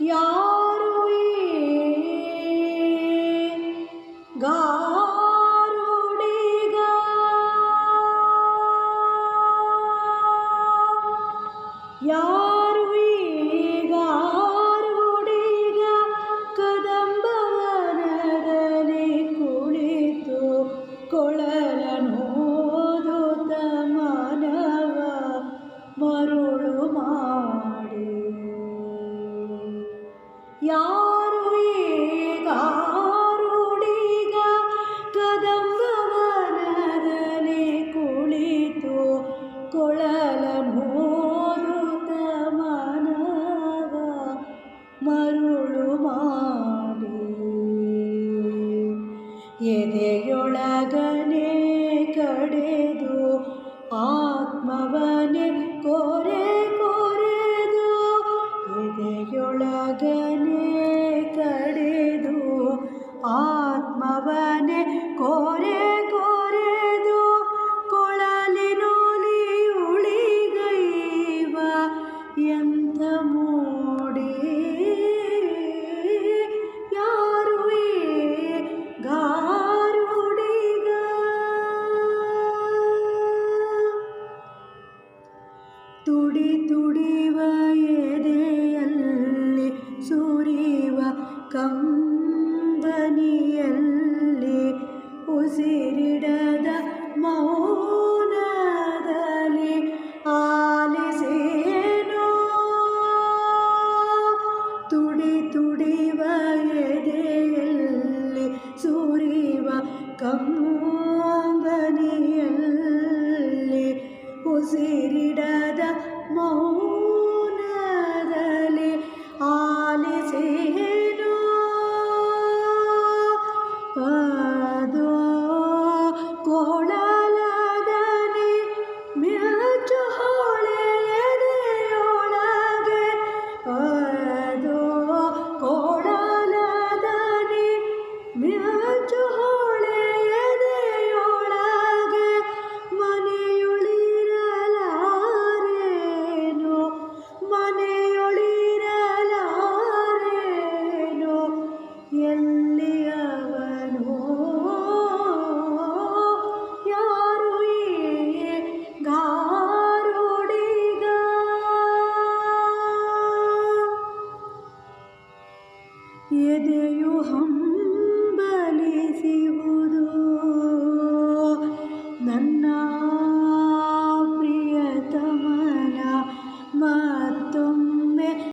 ಯಾರು ಗಾರುಡಿಗ? ಯಾರು ಗಾರುಡಿಗ? ಕದಂಬವನದಲ್ಲಿ ಕುಳಿತು ಕೊಳಲನೋದುತ್ತ ಮನವ ಮರುಳು ಮಾಡಿ. ಯಾರು ಈಗಾರುಡಿಗ ಕದಂಬವನದಲ್ಲಿ ಕುಳಿತು ಕೊಳಲನೋದುತ್ತ ಮನವ ಮರುಳು ಮಾಡಿ. ಎದೆಯೊಳಗನೆ ಕಡೆದು ಆತ್ಮವನೆ ಕೊರೆ ಎದೆಯೊಳಗನೆ ಕಡೆದು ಆತ್ಮವನೆ ಕೊರೆ ಕೊರೆದು ಕೊಳಲಿನೊಲಿ ಉಳಿಗೈವ ಎಂತ ಕಂಬನಿಯಲ್ಲಿ ಉಸಿರಿಡದ ಮೌನದಲ್ಲಿ ಆಲಿಸೇನೋ ತುಡಿ ತುಡಿವ ಎದೆಯಲ್ಲಿ ಸುರಿವ ಕಂಬನಿಯಲ್ಲಿ ಉಸಿರಿಡದ ಮೌನದಲ್ಲಿ